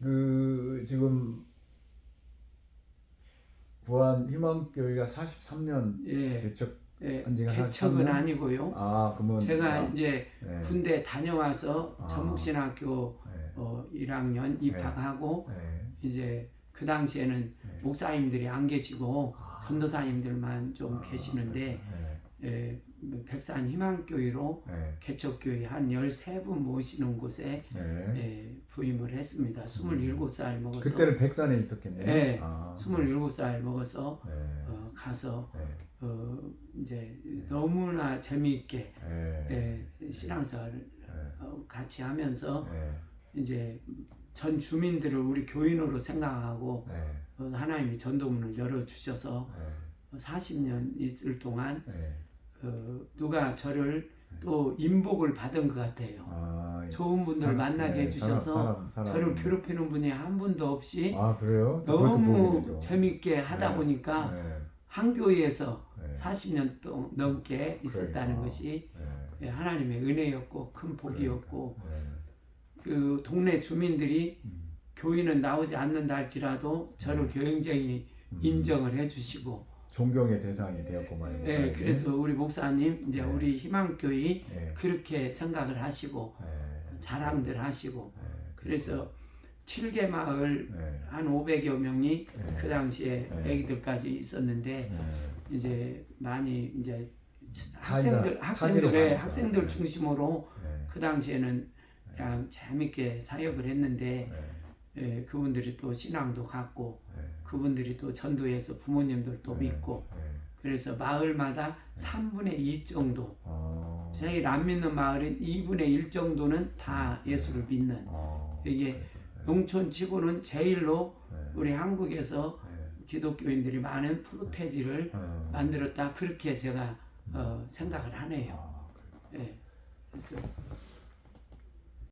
그 지금 부안 희망교회가 43년 예, 개척 예, 한 지가 개척은 43년? 아니고요. 아 그러면 제가 아, 이제 네. 군대 다녀와서 아. 전북신학교 네. 어, 1학년 입학하고 네. 이제 그 당시에는 네. 목사님들이 안 계시고 아. 전도사님들만 좀 아, 계시는데 네. 예, 백산 희망교회로 네. 개척교회 한 13분 모시는 곳에 네. 예, 부임을 했습니다. 27살 먹어서 그때는 백산에 있었겠네요. 네. 아, 27살 먹어서 네. 어, 가서 네. 어, 이제 너무나 재미있게 네. 예, 신앙생활을 네. 어, 같이 하면서 네. 이제 전 주민들을 우리 교인으로 생각하고 네. 어, 하나님이 전도문을 열어 주셔서 네. 40년 있을 동안 네. 어, 누가 저를 또 인복을 받은 것 같아요. 아, 좋은 분들 사람- 만나게 네, 해주셔서 사람, 사람, 사람. 저를 괴롭히는 분이 한 분도 없이 아 그래요? 너무. 재밌게 하다 네. 보니까 네. 한 교회에서 네. 40년 동 넘게 있었다는 그러니까. 것이 네. 예, 하나님의 은혜였고 큰 복이었고 네. 그 동네 주민들이 음. 교인은 나오지 않는다 할지라도 저를 굉장히 음. 인정을 해주시고 존경의 대상이 되었구만. 예, 그래서 우리 목사님 이제 네. 우리 희망교회 네. 그렇게 생각을 하시고 네. 자랑들 하시고 네. 그래서 칠개 마을 네. 한 500여 명이 네. 그 당시에 네. 애기들까지 있었는데 네. 이제 많이 이제 학생들 학생들의 가니까. 학생들 네. 중심으로 네. 그 당시에는 그냥 재밌게 사역을 했는데 네. 예, 그분들이 또 신앙도 갖고 네. 그분들이 또 전도해서 부모님들도 네. 믿고 네. 그래서 마을마다 3분의 2 정도 어. 제일 안 믿는 마을은 2분의 1 정도는 다 예수를 믿는 어. 이게 농촌 치고는 제일로 네. 우리 한국에서 네. 기독교인들이 많은 프로테지를 어. 만들었다 그렇게 제가 어, 생각을 하네요. 아. 예. 그래서